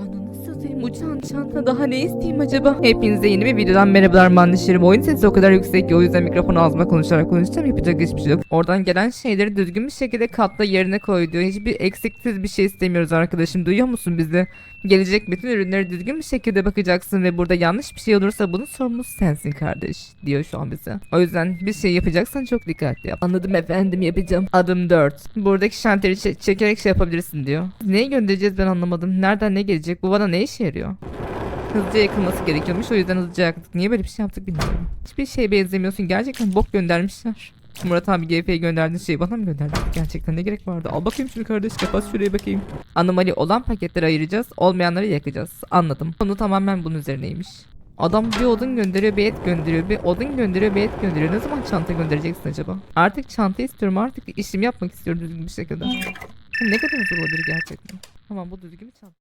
Ananı satayım uçan çanta daha ne isteyeyim acaba? Hepinize yeni bir videodan merhabalar mandişlerim. Oyun sesi o kadar yüksek ki o yüzden mikrofonu ağzıma konuşarak konuşacağım. Yapacak hiçbir şey yok. Oradan gelen şeyleri düzgün bir şekilde katla yerine koy diyor. Hiçbir eksiksiz bir şey istemiyoruz arkadaşım. Duyuyor musun bizi? Gelecek bütün ürünleri düzgün bir şekilde bakacaksın ve burada yanlış bir şey olursa bunun sorumlusu sensin kardeş diyor şu an bize. O yüzden bir şey yapacaksan çok dikkatli yap. Anladım efendim yapacağım. Adım 4. Buradaki şanteri çe- çekerek şey yapabilirsin diyor. Neyi göndereceğiz ben anlamadım. Nereden ne gelecek? Bu bana ne işe yarıyor? Hızlıca yakılması gerekiyormuş o yüzden hızlıca yaktık. Niye böyle bir şey yaptık bilmiyorum. Hiçbir şeye benzemiyorsun. Gerçekten bok göndermişler. Murat abi GF'ye gönderdiğin şeyi bana mı gönderdin? Gerçekten ne gerek vardı? Al bakayım şunu kardeş kapat şuraya bakayım. Anomali olan paketleri ayıracağız. Olmayanları yakacağız. Anladım. Konu tamamen bunun üzerineymiş. Adam bir odun gönderiyor, bir et gönderiyor, bir odun gönderiyor, bir et gönderiyor. Ne zaman çanta göndereceksin acaba? Artık çanta istiyorum, artık işimi yapmak istiyorum düzgün bir şekilde. Ne kadar zor olabilir gerçekten? Tamam bu düzgün bir çanta.